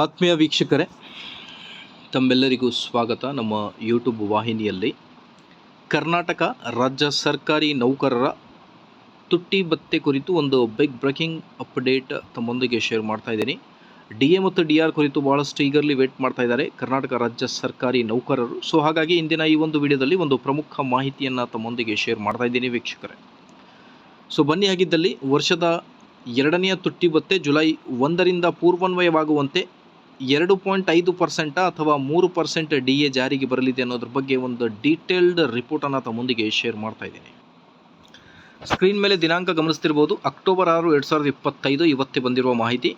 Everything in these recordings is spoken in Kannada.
ಆತ್ಮೀಯ ವೀಕ್ಷಕರೇ, ತಮ್ಮೆಲ್ಲರಿಗೂ ಸ್ವಾಗತ ನಮ್ಮ ಯೂಟ್ಯೂಬ್ ವಾಹಿನಿಯಲ್ಲಿ. ಕರ್ನಾಟಕ ರಾಜ್ಯ ಸರ್ಕಾರಿ ನೌಕರರ ತುಟ್ಟಿ ಭತ್ತೆ ಕುರಿತು ಒಂದು ಬಿಗ್ ಬ್ರೇಕಿಂಗ್ ಅಪ್ಡೇಟ್ ತಮ್ಮೊಂದಿಗೆ ಶೇರ್ ಮಾಡ್ತಾ ಇದ್ದೀನಿ. ಡಿ ಎ ಮತ್ತು ಡಿ ಆರ್ ಕುರಿತು ಭಾಳಷ್ಟು ಈಗರ್ಲಿ ವೇಟ್ ಮಾಡ್ತಾ ಇದ್ದಾರೆ ಕರ್ನಾಟಕ ರಾಜ್ಯ ಸರ್ಕಾರಿ ನೌಕರರು. ಸೊ ಹಾಗಾಗಿ ಇಂದಿನ ಈ ಒಂದು ವಿಡಿಯೋದಲ್ಲಿ ಒಂದು ಪ್ರಮುಖ ಮಾಹಿತಿಯನ್ನು ತಮ್ಮೊಂದಿಗೆ ಶೇರ್ ಮಾಡ್ತಾ ಇದ್ದೀನಿ ವೀಕ್ಷಕರೇ. ಸೊ ಬನ್ನಿ ಆಗಿದ್ದಲ್ಲಿ ವರ್ಷದ ಎರಡನೆಯ ತುಟ್ಟಿ ಭತ್ತೆ ಜುಲೈ ಒಂದರಿಂದ ಪೂರ್ವನ್ವಯವಾಗುವಂತೆ ಎರಡು ಪಾಯಿಂಟ್ ಐದು ಪರ್ಸೆಂಟ ಅಥವಾ ಮೂರು ಪರ್ಸೆಂಟ್ ಡಿ ಎ ಜಾರಿಗೆ ಬರಲಿದೆ ಅನ್ನೋದ್ರ ಬಗ್ಗೆ ಒಂದು ಡೀಟೇಲ್ಡ್ ರಿಪೋರ್ಟನ್ನು ತಮ್ಮೊಂದಿಗೆ ಶೇರ್ ಮಾಡ್ತಾ ಇದ್ದೀನಿ. ಸ್ಕ್ರೀನ್ ಮೇಲೆ ದಿನಾಂಕ ಗಮನಿಸ್ತಿರ್ಬೋದು. ಅಕ್ಟೋಬರ್ ಆರು, ಎರಡು ಸಾವಿರದ ಇಪ್ಪತ್ತೈದು ಇವತ್ತೇ ಬಂದಿರುವ ಮಾಹಿತಿ.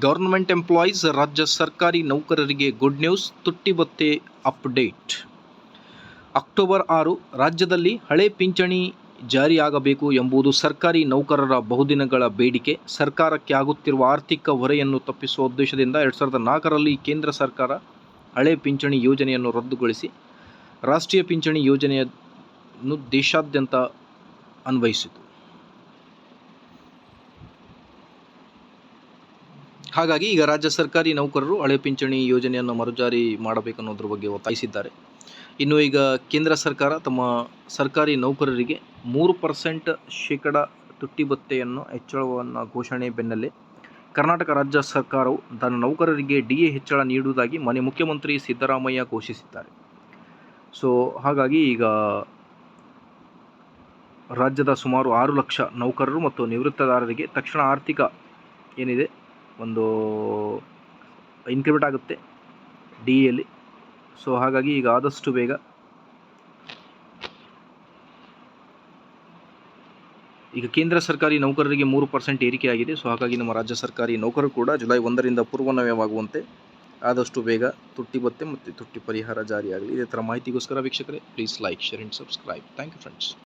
ಗೌರ್ಮೆಂಟ್ ಎಂಪ್ಲಾಯೀಸ್, ರಾಜ್ಯ ಸರ್ಕಾರಿ ನೌಕರರಿಗೆ ಗುಡ್ ನ್ಯೂಸ್, ತುಟ್ಟಿ ಭತ್ಯೆ ಅಪ್ಡೇಟ್. ಅಕ್ಟೋಬರ್ ಆರು, ರಾಜ್ಯದಲ್ಲಿ ಹಳೆ ಪಿಂಚಣಿ ಜಾರಿಯಾಗಬೇಕು ಎಂಬುದು ಸರ್ಕಾರಿ ನೌಕರರ ಬಹುದಿನಗಳ ಬೇಡಿಕೆ. ಸರ್ಕಾರಕ್ಕೆ ಆಗುತ್ತಿರುವ ಆರ್ಥಿಕ ಹೊರೆಯನ್ನು ತಪ್ಪಿಸುವ ಉದ್ದೇಶದಿಂದ ಎರಡು ಸಾವಿರದ ನಾಲ್ಕರಲ್ಲಿ ಕೇಂದ್ರ ಸರ್ಕಾರ ಹಳೆ ಪಿಂಚಣಿ ಯೋಜನೆಯನ್ನು ರದ್ದುಗೊಳಿಸಿ, ರಾಷ್ಟ್ರೀಯ ಪಿಂಚಣಿ ಯೋಜನೆಯನ್ನು ದೇಶಾದ್ಯಂತ ಅನ್ವಯಿಸಿತು. ಹಾಗಾಗಿ ಈಗ ರಾಜ್ಯ ಸರ್ಕಾರಿ ನೌಕರರು ಹಳೆ ಪಿಂಚಣಿ ಯೋಜನೆಯನ್ನು ಮರುಜಾರಿ ಮಾಡಬೇಕನ್ನೋದ್ರ ಬಗ್ಗೆ ಒತ್ತಾಯಿಸಿದ್ದಾರೆ. ಇನ್ನು ಈಗ ಕೇಂದ್ರ ಸರ್ಕಾರ ತಮ್ಮ ಸರ್ಕಾರಿ ನೌಕರರಿಗೆ ಮೂರು ಪರ್ಸೆಂಟ್ ಶೇಕಡ ತುಟ್ಟಿ ಭತ್ತೆಯನ್ನು ಹೆಚ್ಚಳವನ್ನು ಘೋಷಣೆ ಬೆನ್ನಲ್ಲೇ ಕರ್ನಾಟಕ ರಾಜ್ಯ ಸರ್ಕಾರವು ತನ್ನ ನೌಕರರಿಗೆ ಡಿ ಎ ಹೆಚ್ಚಳ ನೀಡುವುದಾಗಿ ಮನೆ ಮುಖ್ಯಮಂತ್ರಿ ಸಿದ್ದರಾಮಯ್ಯ ಘೋಷಿಸಿದ್ದಾರೆ. ಸೊ, ಹಾಗಾಗಿ ಈಗ ರಾಜ್ಯದ ಸುಮಾರು ಆರು ಲಕ್ಷ ನೌಕರರು ಮತ್ತು ನಿವೃತ್ತದಾರರಿಗೆ ತಕ್ಷಣ ಆರ್ಥಿಕ ಏನಿದೆ ಒಂದು ಇನ್ಕ್ರಿಮೆಂಟ್ ಆಗುತ್ತೆ ಡಿ ಎಲ್ಲಿ ಸೊ ಹಾಗಾಗಿ ಈಗ ಆದಷ್ಟು ಬೇಗ ಈಗ ಕೇಂದ್ರ ಸರ್ಕಾರಿ ನೌಕರರಿಗೆ ಮೂರು ಪರ್ಸೆಂಟ್ ಏರಿಕೆಯಾಗಿದೆ ಸೊ ಹಾಗಾಗಿ ನಮ್ಮ ರಾಜ್ಯ ಸರ್ಕಾರಿ ನೌಕರರು ಕೂಡ ಜುಲೈ ಒಂದರಿಂದ ಪೂರ್ವನವ್ಯವಾಗುವಂತೆ ಆದಷ್ಟು ಬೇಗ ತುಟ್ಟಿ ಬತ್ತೆ ಮತ್ತು ತುಟ್ಟಿ ಪರಿಹಾರ ಜಾರಿಯಾಗಲಿ. ಇದೇ ಥರ ಮಾಹಿತಿಗೋಸ್ಕರ ವೀಕ್ಷಕರೇ please like share and subscribe thank you friends